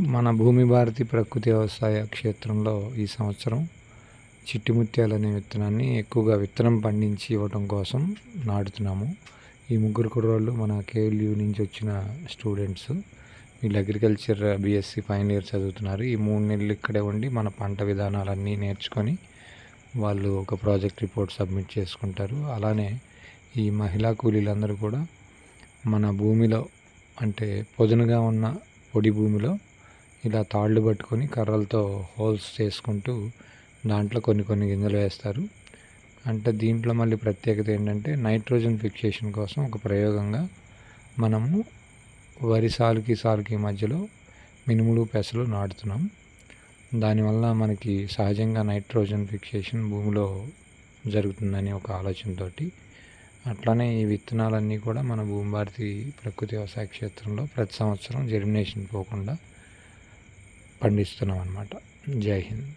మన భూమి భారతి ప్రకృతి వ్యవసాయ క్షేత్రంలో ఈ సంవత్సరం చిట్టిముత్యాలు అనే విత్తనాన్ని ఎక్కువగా విత్తనం పండించి ఇవ్వడం కోసం నాటుతున్నాము. ఈ ముగ్గురు కుర్రోళ్ళు మన కేఎల్యూ నుంచి వచ్చిన స్టూడెంట్స్. వీళ్ళు అగ్రికల్చర్ బీఎస్సీ ఫైనల్ ఇయర్ చదువుతున్నారు. ఈ మూడు నెలలు ఇక్కడే ఉండి మన పంట విధానాలన్నీ నేర్చుకొని వాళ్ళు ఒక ప్రాజెక్ట్ రిపోర్ట్ సబ్మిట్ చేసుకుంటారు. అలానే ఈ మహిళా కూలీలందరూ కూడా మన భూమిలో అంటే పొదునుగా ఉన్న పొడి భూమిలో ఇలా తాళ్ళు పట్టుకొని కర్రలతో హోల్స్ చేసుకుంటూ దాంట్లో కొన్ని కొన్ని గింజలు వేస్తారు. అంటే దీంట్లో మళ్ళీ ప్రత్యేకత ఏంటంటే నైట్రోజన్ ఫిక్సేషన్ కోసం ఒక ప్రయోగంగా మనము వరి సాలుకి సాలుకి మధ్యలో మినుములు పెసలు నాటుతున్నాం. దానివల్ల మనకి సహజంగా నైట్రోజన్ ఫిక్సేషన్ భూమిలో జరుగుతుందని ఒక ఆలోచనతో అట్లానే ఈ విత్తనాలన్నీ కూడా మన భూమి భారతి ప్రకృతి వ్యవసాయ క్షేత్రంలో ప్రతి సంవత్సరం జెర్మినేషన్ పోకుండా పండిస్తున్నాం అన్నమాట జై హింద్.